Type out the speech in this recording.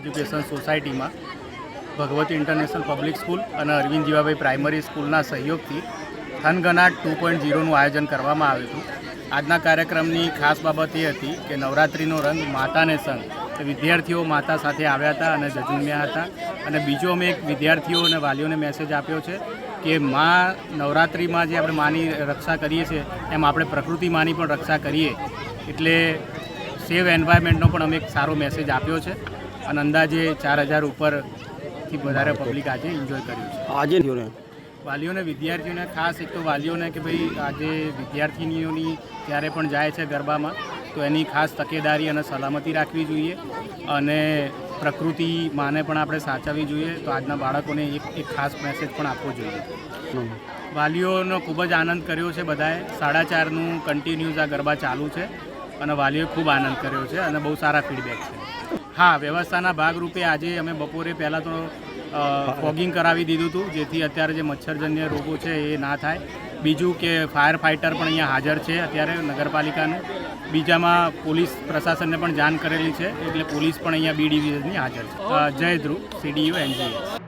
Education સોસાયટીમાં Bhagwati international public school અને Arvind Jivabhai primary સ્કૂલના સહયોગથી થનગનાટ ટુ પોઈન્ટ ઝીરોનું આયોજન કરવામાં આવ્યું હતું. આજના કાર્યક્રમની ખાસ બાબત એ હતી કે નવરાત્રિનો રંગ માતાને સંગ. વિદ્યાર્થીઓ માતા સાથે આવ્યા હતા અને જજુમ્યા હતા. અને બીજો અમે એક વિદ્યાર્થીઓ અને વાલીઓને મેસેજ આપ્યો છે કે માં નવરાત્રિમાં જે આપણે માની રક્ષા કરીએ છીએ, એમ આપણે પ્રકૃતિ માની પણ રક્ષા કરીએ. એટલે સેવ એન્વાયરમેન્ટનો પણ અમે એક સારો મેસેજ આપ્યો છે. અને અંદાજે ચાર હજાર ઉપરથી વધારે પબ્લિક આજે એન્જોય કર્યું છે. આજે વાલીઓને વિદ્યાર્થીઓને ખાસ એક તો વાલીઓને કે ભાઈ આજે વિદ્યાર્થીનીઓની ત્યારે પણ જાય છે ગરબામાં તો એની ખાસ તકેદારી અને સલામતી રાખવી જોઈએ અને પ્રકૃતિ માને પણ આપણે સાચવવી જોઈએ તો આજના બાળકોને એક એક ખાસ મેસેજ પણ આપવો જોઈએ. વાલીઓનો ખૂબ જ આનંદ કર્યો છે બધાએ. સાડા ચારનું કન્ટિન્યુઝ આ ગરબા ચાલુ છે અને વાલીઓએ ખૂબ આનંદ કર્યો છે અને બહુ સારા ફીડબેક છે. હા, વ્યવસ્થાના ભાગરૂપે આજે અમે બપોરે પહેલાં તો ફોગિંગ કરાવી દીધું હતું જેથી અત્યારે જે મચ્છરજન્ય રોગો છે એ ના થાય. બીજું કે ફાયર ફાઇટર પણ અહીંયા હાજર છે અત્યારે નગરપાલિકાનું. બીજામાં પોલીસ પ્રશાસનને પણ જાણ કરેલી છે, એટલે પોલીસ પણ અહીંયા બી ડિવિઝનની હાજર છે. જય ધ્રુવ સીડીયુ એનજીએસ